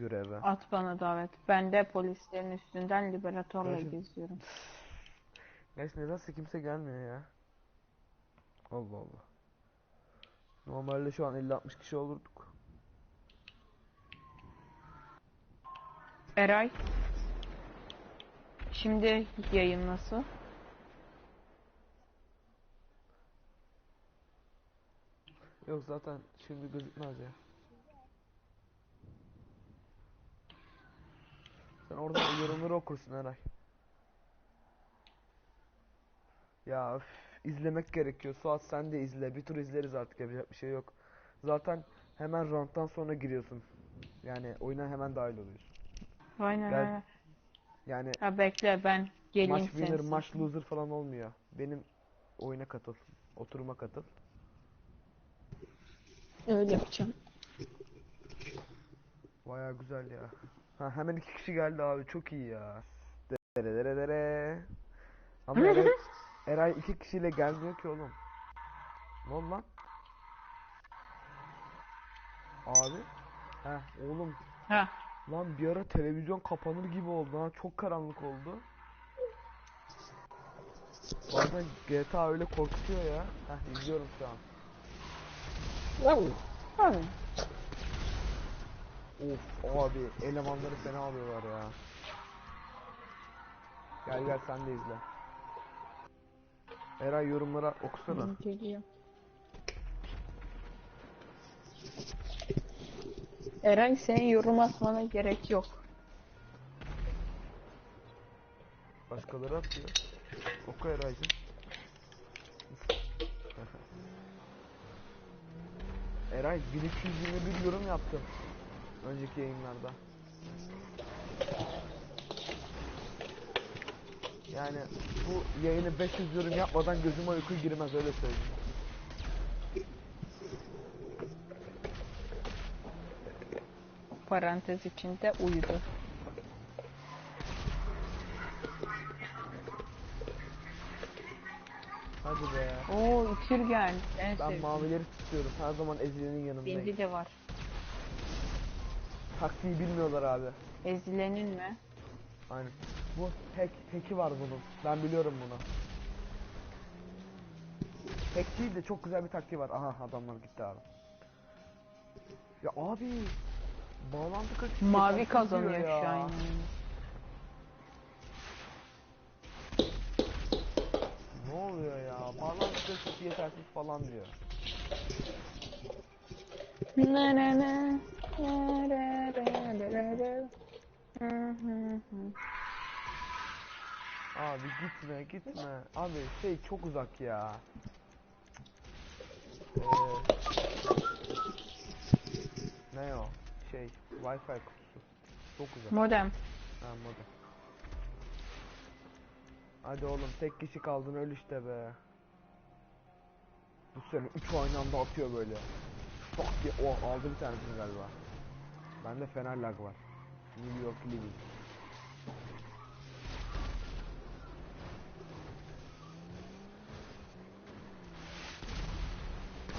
göreve. At bana davet. Ben de polislerin üstünden liberatorla Kardeşim, geziyorum. Gerçi nedense kimse gelmiyor ya. Allah Allah. Normalde şu an 50-60 kişi olurduk. Eray. Şimdi yayın nasıl? Yok zaten şimdi gözükmez ya. Sen orada yorumları okursun Eray. Ya üf, izlemek gerekiyor. Suat sen de izle. Bir tur izleriz artık yapacak bir şey yok. Zaten hemen round'dan sonra giriyorsun. Yani oyuna hemen dahil oluyorsun. Aynen Gel. aynen. Yani Ha bekle ben geleyim maç winner, senin maç loser falan olmuyor. Benim oyuna katıl. Oturuma katıl. Öyle yapacağım. Baya güzel ya. Ha, hemen iki kişi geldi abi. Çok iyi ya. Dere dere dere. Ama Eray, Eray iki kişiyle gelmiyor ki oğlum. Ne oldu lan? Abi. Heh oğlum. Ha. Lan bir ara televizyon kapanır gibi oldu ha. Çok karanlık oldu. Bazen GTA öyle korkutuyor ya. Heh izliyorum şu an. Abi. Of abi elemanları fena alıyorlar ya. Gel gel sen de izle. Eray yorumlara okusana. Geliyor. Eray senin yorum atmana gerek yok. Başkaları atıyor. Oku Eray'cım. Eray 1221 yorum yaptım. Önceki yayınlarda. Yani bu yayını 500 yorum yapmadan gözüme uyku girmez öyle söyleyeyim. Parantez içinde uyudu. Hadi be. Oo ikir geldi. En Ben sevdiğim. mavileri tutuyorum. Her zaman Ezile'nin yanındayım. Bendi de var. Taktiği bilmiyorlar abi. Ezilenin mi? Aynen. Bu hack, hack'i var bunun. Ben biliyorum bunu. Hack değil de çok güzel bir taktiği var. Aha adamlar gitti abi. Ya abi bağlantı kaçıyor. Mavi kazanıyor diyor şu ya. an. Ne oluyor ya? Bağlantı kaçıyor yetersiz falan diyor. Ne ne ne. Abi gitme gitme. Abi şey çok uzak ya. Ee, ne o? Şey Wi-Fi kutusu. Çok uzak. Modem. Ha modem. Hadi oğlum tek kişi kaldın öl işte be. Bu sene 3 aynı anda atıyor böyle. Fuck ya. Oh aldı bir tanesini galiba. Bende fener lag var. New York Living.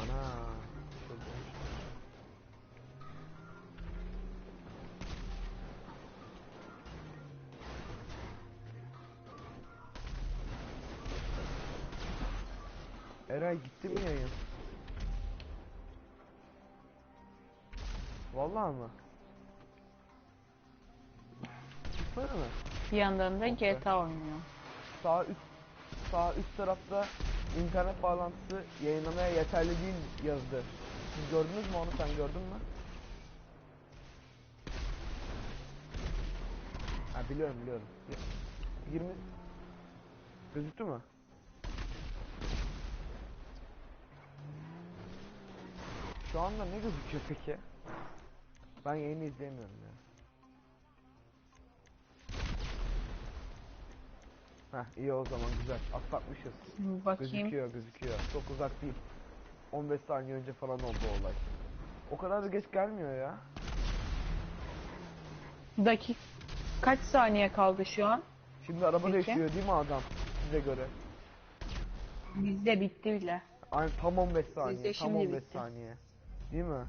Ana. Eray gitti mi yayın? Vallahi mı? Bir yandan da. GTA oynuyor. Sağ üst sağ üst tarafta internet bağlantısı yayınlamaya yeterli değil yazdı. Siz gördünüz mü onu sen gördün mü? Ha biliyorum biliyorum. Y- 20 Gözüktü mü? Şu anda ne gözüküyor peki? Ben yayını izleyemiyorum ya. Heh iyi o zaman güzel. Atlatmışız. Bakayım. Gözüküyor gözüküyor. Çok uzak değil. 15 saniye önce falan oldu olay. O kadar da geç gelmiyor ya. Dakik kaç saniye kaldı şu an? Şimdi araba Peki. değişiyor değil mi adam? Size göre. Bizde bitti bile. Aynen tam 15 saniye. Bizde Tam şimdi 15 bitti. saniye. Değil mi?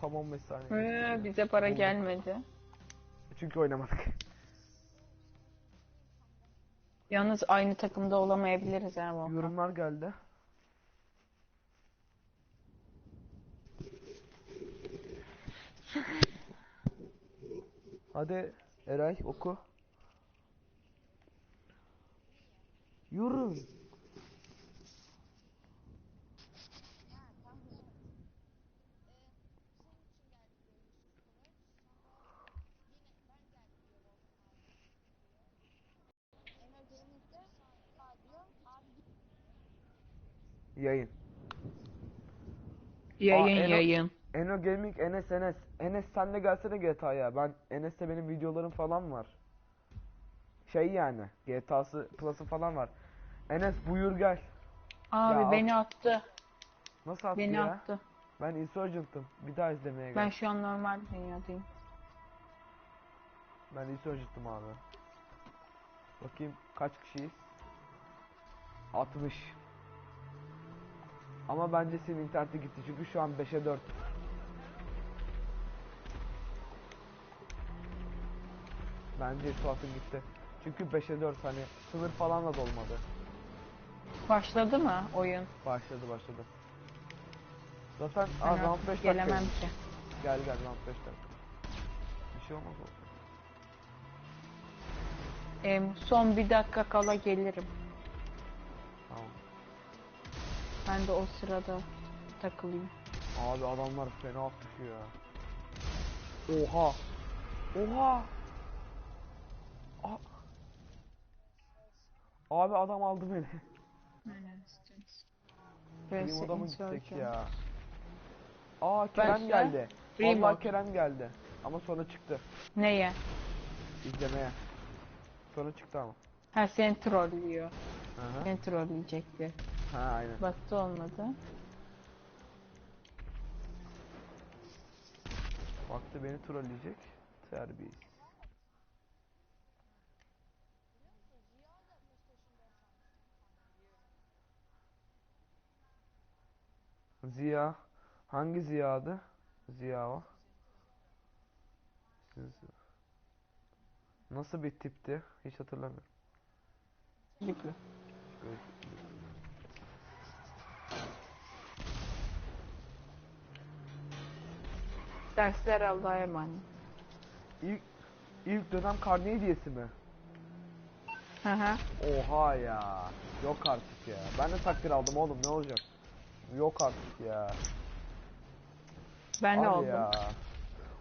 Tam 15 saniye. Ee, bize para Bulduk. gelmedi. Çünkü oynamadık. Yalnız aynı takımda olamayabiliriz ha Volkan. Yorumlar geldi. Hadi Eray oku. Yorum. Yayın. Yayın Aa, Eno- yayın. Eno Gaming Enes Enes. Enes sen de gelsene GTA'ya. Ben Enes'te benim videolarım falan var. Şey yani GTA'sı Plus'ı falan var. Enes buyur gel. Abi Ya, beni attı. Nasıl attı Beni ya? attı. Ben Insurgent'ım. Bir daha izlemeye gel. Ben şu an normal dünyadayım. Ben Insurgent'ım abi. Bakayım kaç kişiyiz? 60. Ama bence senin internete gitti çünkü şu an 5'e 4. Bence Suat'ın gitti. Çünkü 5'e 4 hani sınır falan da dolmadı. Başladı mı oyun? Başladı başladı. Zaten Ben az round artık 5 dakika. gelemem ki. Gel gel round 5 dakika. Bir şey olmaz olsun. Em, son bir dakika kala gelirim. Ben de o sırada takılayım. Abi adamlar fena atışıyor ya. Oha. Oha. A- Abi adam aldı beni. Benim odama gitsek ya. Aa Kerem Verse geldi. Allah remote. Kerem geldi. Ama sonra çıktı. Neye? İzlemeye. Sonra çıktı ama. Ha seni trollüyor. Seni trolleyecekti. Ha aynen. Baktı olmadı. Baktı beni trolleyecek. Terbiyesiz. Ziya. Hangi Ziya'dı? Ziya o. Siz- Nasıl bir tipti? Hiç hatırlamıyorum. Gibi. Böyle- Dersler Allah'a emanet. İlk, ilk dönem karne hediyesi mi? Hı hı. Oha ya. Yok artık ya. Ben de takdir aldım oğlum ne olacak? Yok artık ya. Ben de Abi oldum. ya.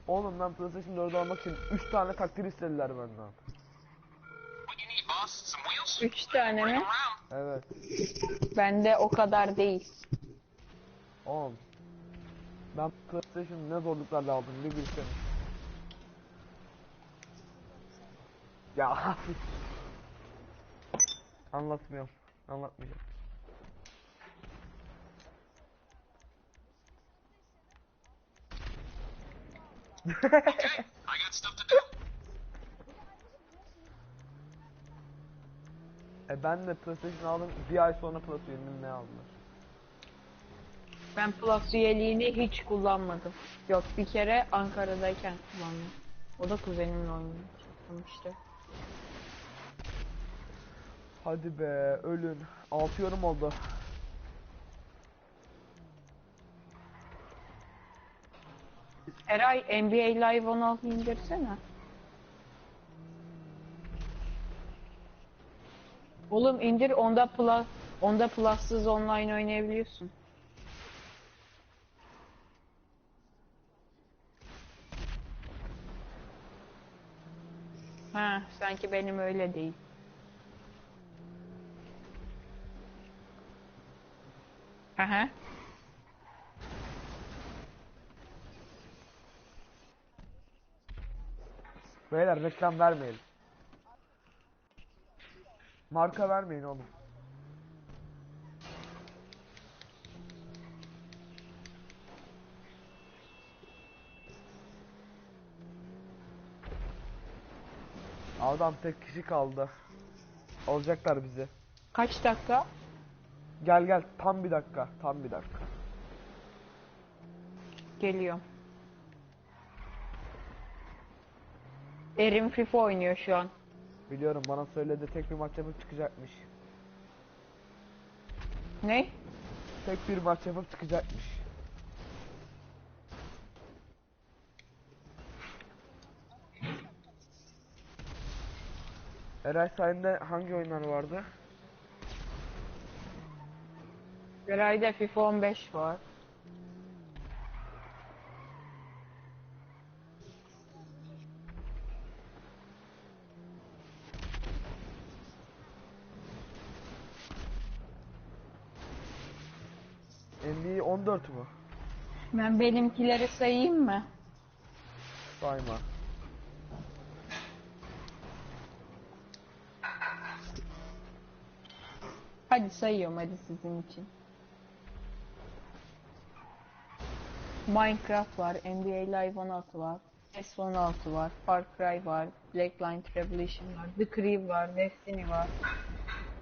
Oğlum ben PlayStation 4'ü almak için 3 tane takdir istediler benden. What you need, boss? Some wheels? Üç tane mi? Evet. Bende o kadar değil. Oğlum. Ben PlayStation ne zorluklarla aldım bir bilsen. Ya. Anlatmıyorum. Anlatmayacağım. E ben de PlayStation aldım. Bir ay sonra üyeliğini ne aldılar? Ben Plus üyeliğini hiç kullanmadım. Yok bir kere Ankara'dayken kullandım. O da kuzenimle oynamıştı. Hadi be ölün. 6 yorum oldu. Eray NBA Live 16 indirsene. Oğlum indir onda plus onda plussız online oynayabiliyorsun. Ha, sanki benim öyle değil. Aha. Beyler reklam vermeyin. Marka vermeyin oğlum. Adam tek kişi kaldı. Alacaklar bizi. Kaç dakika? Gel gel tam bir dakika. Tam bir dakika. Geliyor. Erim FIFA oynuyor şu an. Biliyorum bana söyledi tek bir maç yapıp çıkacakmış. Ne? Tek bir maç yapıp çıkacakmış. Eray sende hangi oyunlar vardı? Garayda FIFA 15 var. NBA 14 mu? Ben benimkileri sayayım mı? Sayma. Hadi sayıyorum hadi sizin için. Minecraft var, NBA Live 16 var, S16 var, Far Cry var, Blackline Revolution var, The Crew var, Destiny var.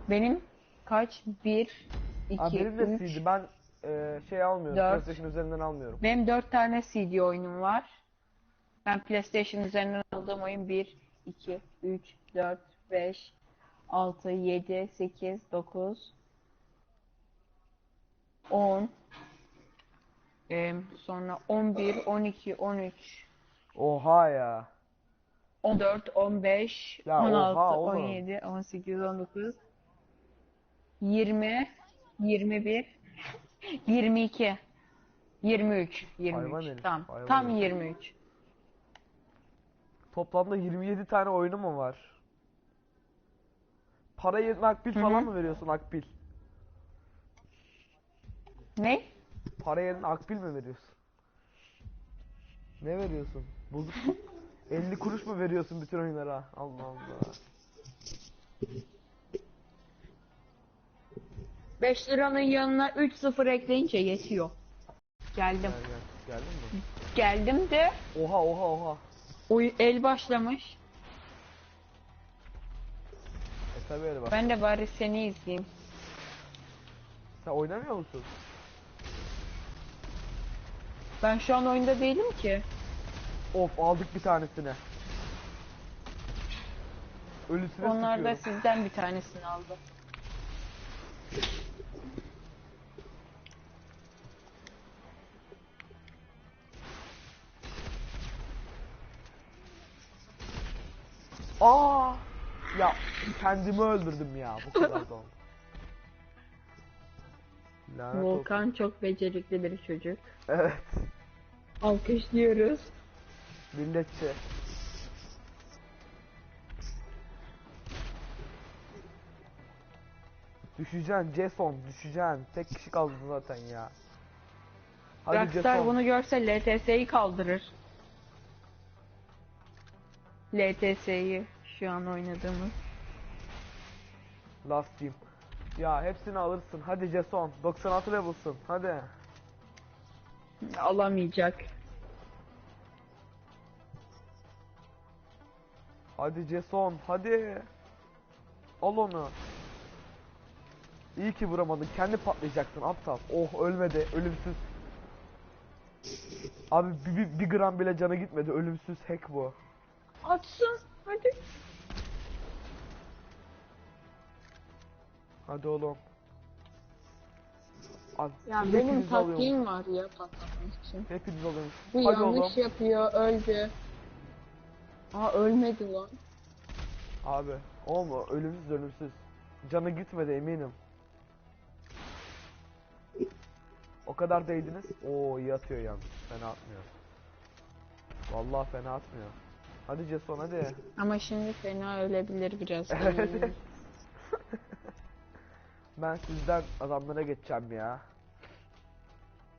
Benim kaç? 1, 2, Aa, benim de 3, CD. Ben e, şey almıyorum. Dört. PlayStation üzerinden almıyorum. Benim 4 tane CD oyunum var. Ben PlayStation üzerinden aldığım oyun 1, 2, 3, 4, 5, 6, 7, 8, 9, 10, em, sonra 11, 12, 13, Oha ya. 14, 15, Ya 16, oha oğlum. 17, 18, 19, 20, 21, 22, 23, 23. Hayvan herif, Tamam. hayvan Tam herif. 23. Toplamda 27 tane oyunu mu var? Para yerine akbil Hı falan mı veriyorsun akbil? Ne? Para yerine akbil mi veriyorsun? Ne veriyorsun? Bozuk 50 kuruş mu veriyorsun bütün oyunlara? Allah Allah. 5 liranın yanına 3-0 ekleyince yetiyor. Geldim. Gel gel. Geldin mi? Geldim de Oha oha oha. oy el başlamış. E tabi öyle bak. Ben de bari seni izleyeyim. Sen oynamıyor musun? Ben şu an oyunda değilim ki. Of aldık bir tanesini. Ölüsüne Onlar da sıkıyorum. sizden bir tanesini aldı. Aa! Ya kendimi öldürdüm ya bu kadar da oldu. Lanet olsun. Volkan çok becerikli bir çocuk. Evet. Alkışlıyoruz. Milletçe. Düşeceksin Jason düşeceksin. Tek kişi kaldı zaten ya. Hadi Rockstar Jason. bunu görse LTS'yi kaldırır. LTS'yi şu an oynadığımız. Last team. Ya hepsini alırsın. Hadi Jason. 96 level'sın. Hadi. Alamayacak. Hadi Jason. Hadi. Al onu. İyi ki vuramadın. Kendi patlayacaktın aptal. Oh ölmedi. Ölümsüz. Abi bir, bir, bir gram bile canı gitmedi. Ölümsüz hack bu. Atsın. Hadi. Hadi oğlum. Abi, Ya hepiniz benim taktiğim var ya patlatmak için. Hepiniz alıyormuş. Bu Hadi yanlış oğlum. yapıyor, öldü. Aa ölmedi lan. Abi. Oğlum ölümsüz ölümsüz. Canı gitmedi eminim. O kadar değdiniz. Oo iyi atıyor yalnız. Fena atmıyor. Vallahi fena atmıyor. Hadi Jason hadi. Ama şimdi fena ölebilir biraz. Evet. ben sizden adamlara geçeceğim ya.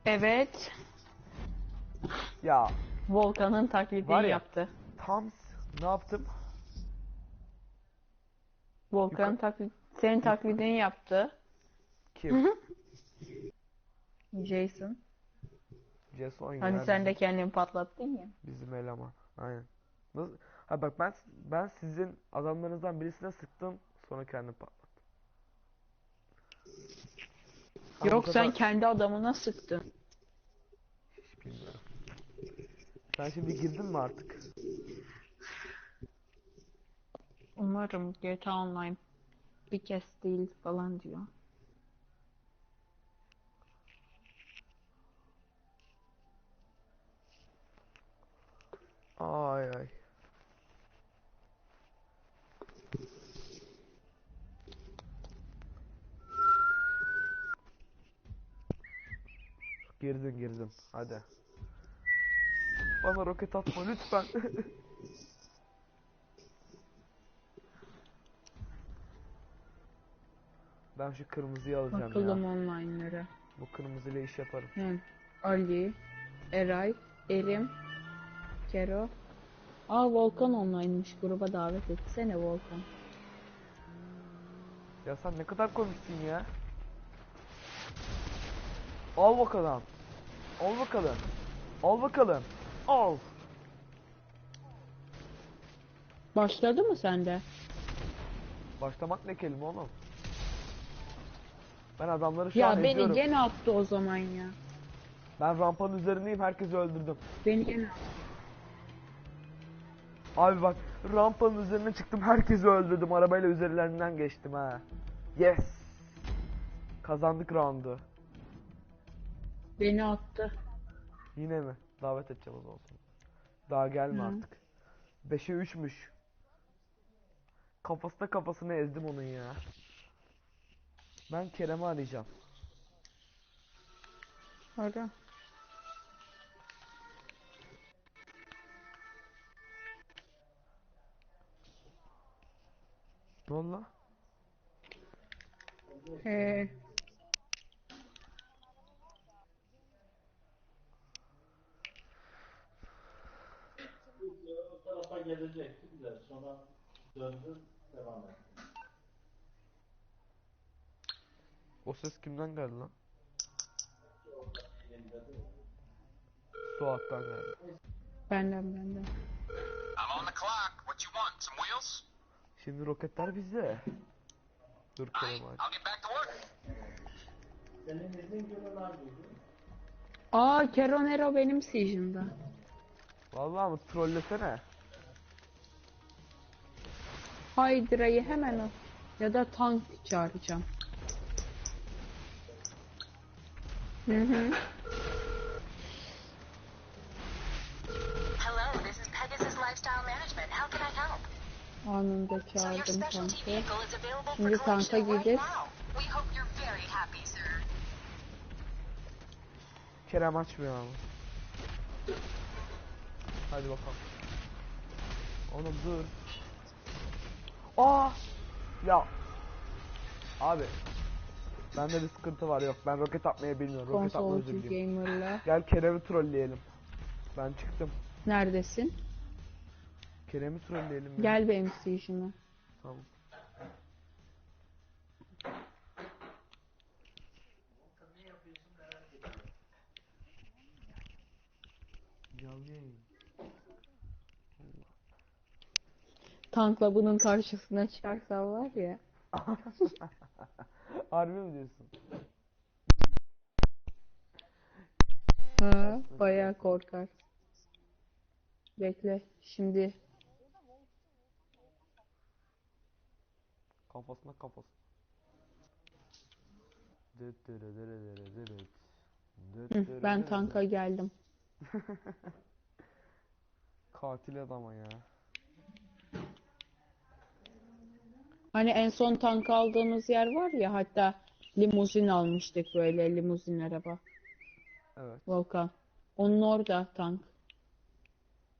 evet. Ya Volkan'ın Var taklidini ya. yaptı. tam ne yaptım? Volkan'ın taklit senin taklidini yaptı. Kim? Jason. Jason Hani ya, sen de kendini patlattın ya. Bizim eleman. Aynen. Nasıl? Ha bak ben ben sizin adamlarınızdan birisine sıktım sonra kendim patlattım. Ha, bu Yok sen kendi adamına sıktın. Bilmiyorum. Sen şimdi girdin mi artık? Umarım GTA Online bir kez değil falan diyor. Ay ay. Girdim girdim. Hadi. Bana roket atma lütfen. ben şu kırmızıyı alacağım Bakalım ya. online'lara. Bu kırmızıyla iş yaparım. Hı. Ali, Eray, Erim, Kero. Aa Volkan online'mış. Gruba davet etsene Volkan. Ya sen ne kadar komiksin ya. Al bakalım. Al bakalım. Al bakalım. Al. Başladı mı sende? Başlamak ne kelime oğlum? Ben adamları şu Ya an beni eziyorum. gene attı o zaman ya. Ben rampanın üzerindeyim herkesi öldürdüm. Beni gene attı. Abi bak rampanın üzerine çıktım herkesi öldürdüm. Arabayla üzerlerinden geçtim ha. Yes. Kazandık roundu. Beni attı. Yine mi? Davet edeceğim o zaman. seni. Daha gelme Hı. artık. 5'e 3'müş. Kafasına kafasına ezdim onun ya. Ben Kerem'i arayacağım. Ara. Ne oldu lan? He. o tarafa gelecektim de sonra döndüm devam ettim. O ses kimden geldi lan? Suat'tan geldi. Benden benden. I'm on the clock. What you want? Some wheels? Şimdi roketler bizde. Dur. Kerem abi. I'll get back to work. Senin izin günün hangiydi? Aa Keronero benim Siege'imde. Vallahi mı trollesene. Hydra'yı hemen al. Ya da tank çağıracağım. Hı hı. Hello, this is Pegasus Lifestyle Management. How can I help? Anında çağırdım tankı. Şimdi tanka gideceğiz. Kerem açmıyor ama. Hadi bakalım. Oğlum dur. Aa! Ya. Abi. Bende bir sıkıntı var yok. Ben roket atmayı bilmiyorum. Roket atma Konsolcu özürlüyüm. gamer'la. Gel Kerem'i trolleyelim. Ben çıktım. Neredesin? Kerem'i trolleyelim. ya. Gel benim Siege'ime. Tamam. Canlı yayın. Tankla bunun karşısına çıkarsan var ya. Harbi mi diyorsun? Ha, bayağı korkar. Bekle. Şimdi Kafasına hı, dırı ben tanka geldim. Katil adama ya. Hani en son tank aldığımız yer var ya hatta limuzin almıştık böyle limuzin araba. Evet. Volkan. Onun orada tank.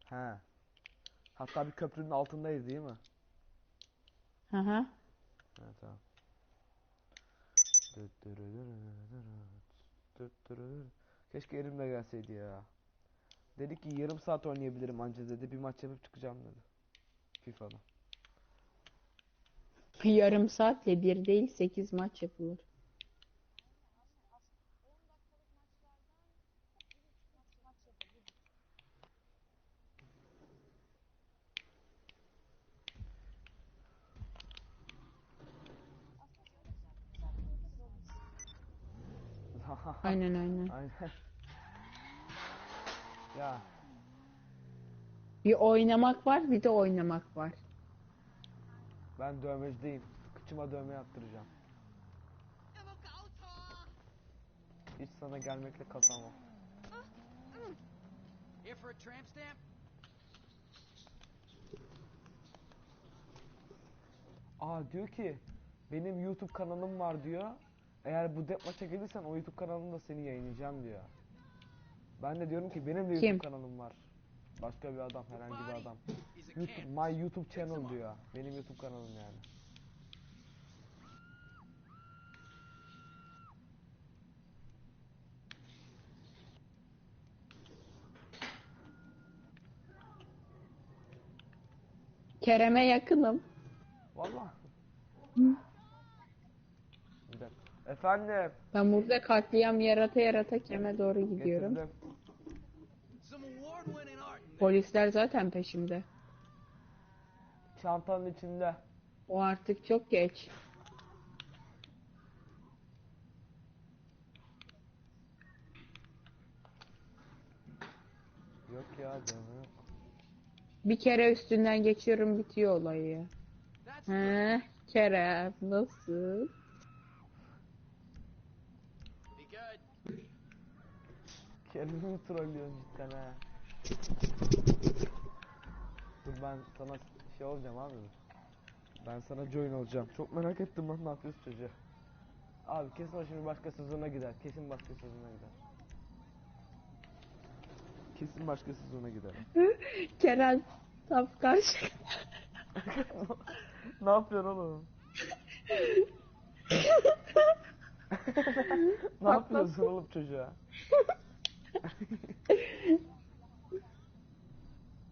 He. Hatta bir köprünün altındayız değil mi? Hı hı. Evet tamam. Keşke Erim de gelseydi ya. Dedi ki yarım saat oynayabilirim anca dedi. Bir maç yapıp çıkacağım dedi. FIFA'da. Yarım saatle bir değil sekiz maç yapılır. Aynen aynen. Aynen. Ya Bir oynamak var bir de oynamak var. Ben dövmecideyim. Kıçıma dövme yaptıracağım. Hiç sana gelmekle kasamam. Here for a tramp stamp? Aa diyor ki benim YouTube kanalım var diyor. Eğer bu dep maça gelirsen o YouTube kanalımda seni yayınlayacağım diyor. Ben de diyorum ki benim de Kim? YouTube kanalım var. Başka bir adam, herhangi bir adam. YouTube, my YouTube channel diyor. Benim YouTube kanalım yani. Kerem'e yakınım. Valla. Efendim. Ben burada katliam yarata yarata Kerem'e doğru gidiyorum. Getirdim. Polisler zaten peşimde. Çantanın içinde. O artık çok geç. Yok ya yok. Bir kere üstünden geçiyorum bitiyor olayı. He, Kerem nasıl? Kendimi trollüyorsun cidden ha. Dur ben sana şey olacağım abi. Ben sana join olacağım. Çok merak ettim lan ne yapıyorsun çocuğa. Abi kesin o şimdi başka sezona gider. Kesin başka sezona gider. Kesin başka sezona gider. Kerem safkaş. ne yapıyorsun oğlum? ne yapıyorsun oğlum çocuğa?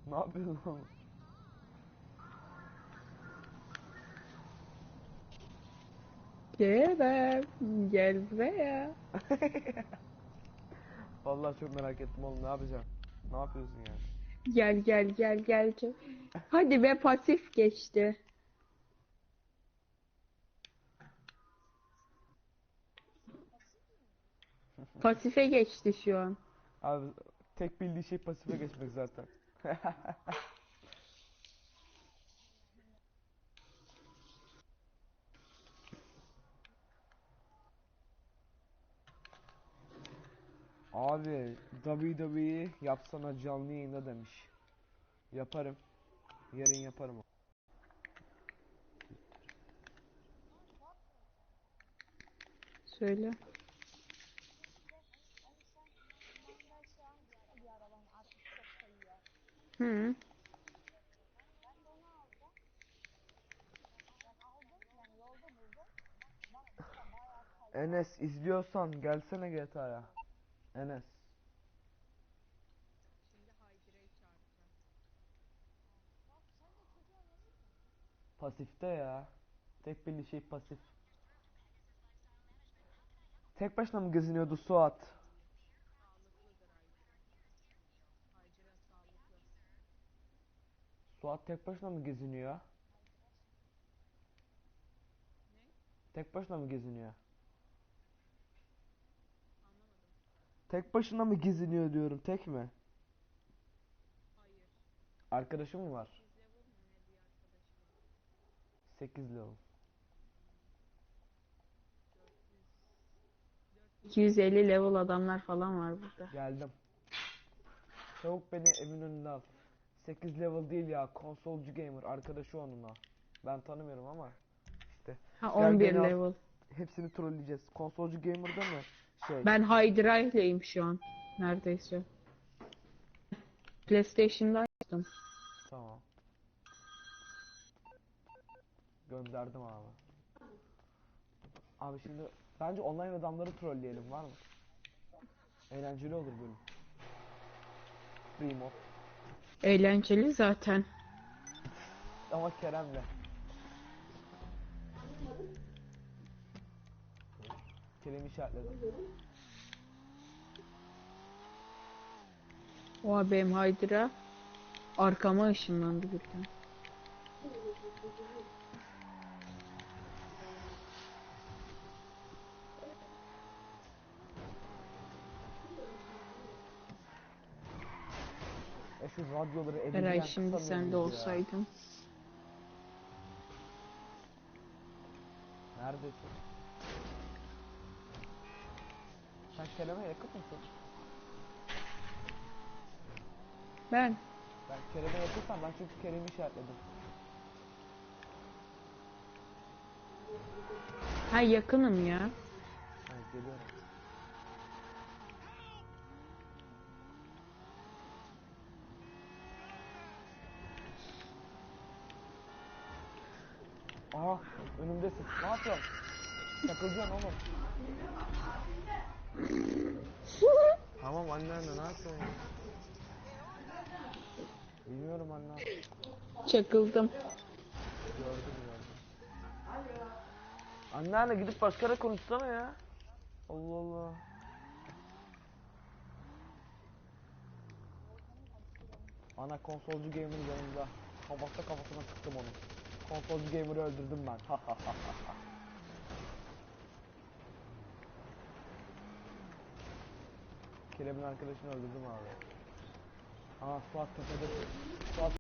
ne yapıyorsun oğlum? Kerem gel buraya. Vallahi çok merak ettim oğlum ne yapacağım? Ne yapıyorsun yani? Gel gel gel gel. gel. Hadi be pasif geçti. Pasife geçti şu an. Abi tek bildiği şey pasife geçmek zaten. Abi WWE yapsana canlı yayında demiş. Yaparım. Yarın yaparım. Söyle. Hı. Enes izliyorsan gelsene GTA'ya. Enes. Pasifte ya. Tek bildiği şey pasif. Tek başına mı geziniyordu Suat? Suat tek başına mı geziniyor? Tek başına mı geziniyor? Tek başına mı geziniyor diyorum, tek mi? Arkadaşı mı var? 8 level. 250 level adamlar falan var burada. Geldim. Çabuk beni evin önünde al. 8 level değil ya, konsolcu gamer. Arkadaşı onunla. Ben tanımıyorum ama işte. Ha Gel 11 beni al. level. Hepsini trolleyeceğiz. Konsolcu gamer'da mı? Şey. Ben High Drive'leyim şu an. Neredeyse. PlayStation'da açtım. Tamam. Gönderdim abi. Abi şimdi bence online adamları trolleyelim var mı? Eğlenceli olur bölüm. Free mod. Eğlenceli zaten. Ama Kerem'le. Kerem işaretledim. O benim Hydra arkama ışınlandı birden. Şu radyoları evimden Eray şimdi sen de olsaydın. Neredesin? Sen Kerem'e yakın mısın? Ben. Ben Kerem'e yakınsam ben çünkü Kerem'i işaretledim. Ha yakınım ya. Ha geliyorum. Aha önümdesin. Ne yapıyorsun? Takılacaksın oğlum. tamam anne anne ne yapıyorsun ya? Bilmiyorum anne. Çakıldım. Gördüm gördüm. Anneanne gidip başkana konuşsana ya. Allah Allah. Ana konsolcu gamer yanımda. Kafasına kafasına sıktım onu. Konsolcu gamer'ı öldürdüm ben. Kerem'in arkadaşını öldürdüm abi. Aa Suat tepede. Suat